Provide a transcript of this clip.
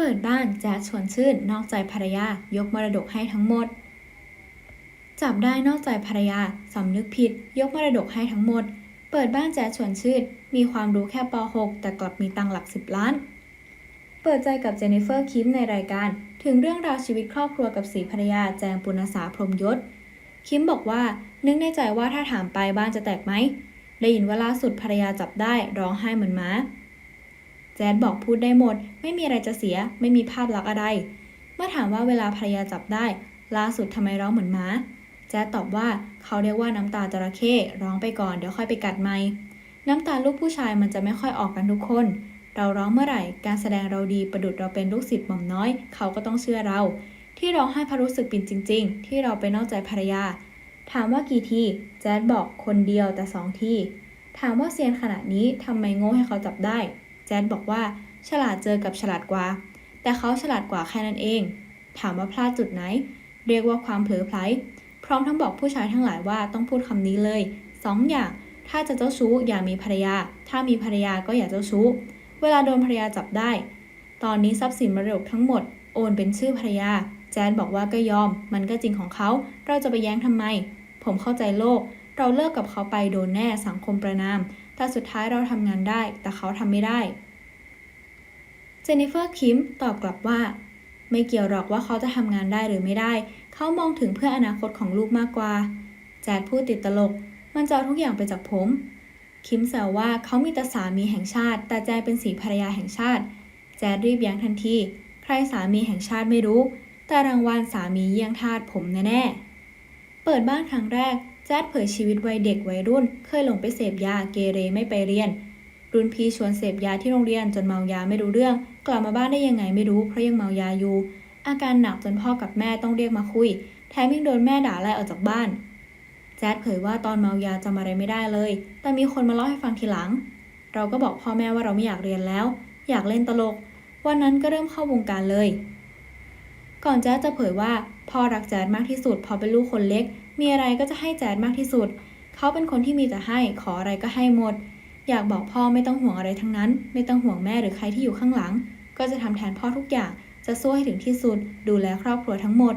เปิดบ้านแจ๊ดชวนชื่น นอกใจภรรยายกมรดกให้ทั้งหมด จับได้นอกใจภรรยาสำนึกผิด ยกมรดกให้ทั้งหมด เปิดบ้านแจ๊ดชวนชื่น มีความรู้แค่ป .6 แต่กลับมีตังค์หลักสิบล้าน เปิดใจกับเจนนิเฟอร์คิมในรายการ ถึงเรื่องราวชีวิตครอบครัวกับสีภรรยาแจงปุณสาพรมยศ คิมบอกว่านึกในใจว่าถ้าถามไปบ้านจะแตกไหมได้ยินว่าล่าสุดภรรยาจับได้ร้องไห้เหมือนหมา แจ๊ดบอกพูดได้หมด ไม่มีอะไรจะเสีย ไม่มีภาพลักษณ์อะไร เมื่อถามว่าเวลาภรรยาจับได้ ล่าสุดทำไมร้องเหมือนหมาแจ๊ดตอบว่าเขาเรียกว่าน้ำตาจระเข้ร้องไปก่อนเดี๋ยวค่อยไปกัดไม่น้ำตาลูกผู้ชายมันจะไม่ค่อยออกกันทุกคน เราร้องเมื่อไหร่ การแสดงเราดีประดุดเราเป็นลูกศิษย์หม่อมน้อย เขาก็ต้องเชื่อเรา ที่ร้องไห้พราะรู้สึกปิ่นจริง ๆ ที่เราไปนอกใจภรรยา ถามว่ากี่ทีแจ๊ดบอกคนเดียวแต่สองทีถามว่าเซียนขนาดนี้ทำไมโง่ให้เขาจับได้ แจ๊ดบอกว่า ฉลาดเจอกับฉลาดกว่า แต่เขาฉลาดกว่าแค่นั้นเอง ถามว่าพลาดจุดไหน เรียกว่าความเผลอไพลพร้อมทั้งบอกผู้ชายทั้งหลายว่าต้องพูดคำนี้เลยสองอย่างถ้าจะเจ้าชู้อย่ามีภรรยา ถ้ามีภรรยาก็อย่าเจ้าชู้ เวลาโดนภรรยาจับได้ ตอนนี้ทรัพย์สินมรดกทั้งหมด โอนเป็นชื่อภรรยา แจนบอกว่าก็ยอม มันก็จริงของเขา เราจะไปแย้งทำไม ผมเข้าใจโลก เราเลิกกับเขาไปโดนแน่สังคมประนาม แต่สุดท้ายเราทำงานได้ แต่เขาทำไม่ได้ เจนนิเฟอร์คิมตอบกลับว่า ไม่เกี่ยวหรอกว่าเขาจะทำงานได้หรือไม่ได้ เขามองถึงเพื่ออนาคตของลูกมากกว่า แจดพูดติดตลก มันจะเอาทุกอย่างไปจากผม คิมแซวว่าเขามีแต่สามีแห่งชาติ แต่แจงเป็นสีภรรยาแห่งชาติ แจดรีบยั้งทันที ใครสามีแห่งชาติไม่รู้ แต่รางวัลสามีเยี่ยงทาสผมแน่ๆเปิดบ้านครั้งแรก แจ๊ดเผยชีวิตวัยเด็กวัยรุ่น เคยหลงไปเสพยาเกเรไม่ไปเรียน รุ่นพี่ชวนเสพยาที่โรงเรียนจนเมายาไม่รู้เรื่อง กลับมาบ้านได้ยังไงไม่รู้เพราะยังเมายาอยู่ อาการหนักจนพ่อกับแม่ต้องเรียกมาคุย แถมยังโดนแม่ด่าไล่ออกจากบ้านแจ๊ดเผยว่าตอนเมายาจำอะไรไม่ได้เลย แต่มีคนมาเล่าให้ฟังทีหลัง เราก็บอกพ่อแม่ว่าเราไม่อยากเรียนแล้ว อยากเล่นตลก วันนั้นก็เริ่มเข้าวงการเลย ก่อนแจ๊ดจะเผยว่าพ่อรักแจ๊ดมากที่สุดพอเป็นลูกคนเล็ก มีอะไรก็จะให้แจ๊ดมากที่สุด เขาเป็นคนที่มีแต่ให้ขออะไรก็ให้หมด อยากบอกพ่อไม่ต้องห่วงอะไรทั้งนั้น ไม่ต้องห่วงแม่หรือใครที่อยู่ข้างหลัง ก็จะทำแทนพ่อทุกอย่าง จะสู้ให้ถึงที่สุด ดูแลครอบครัวทั้งหมด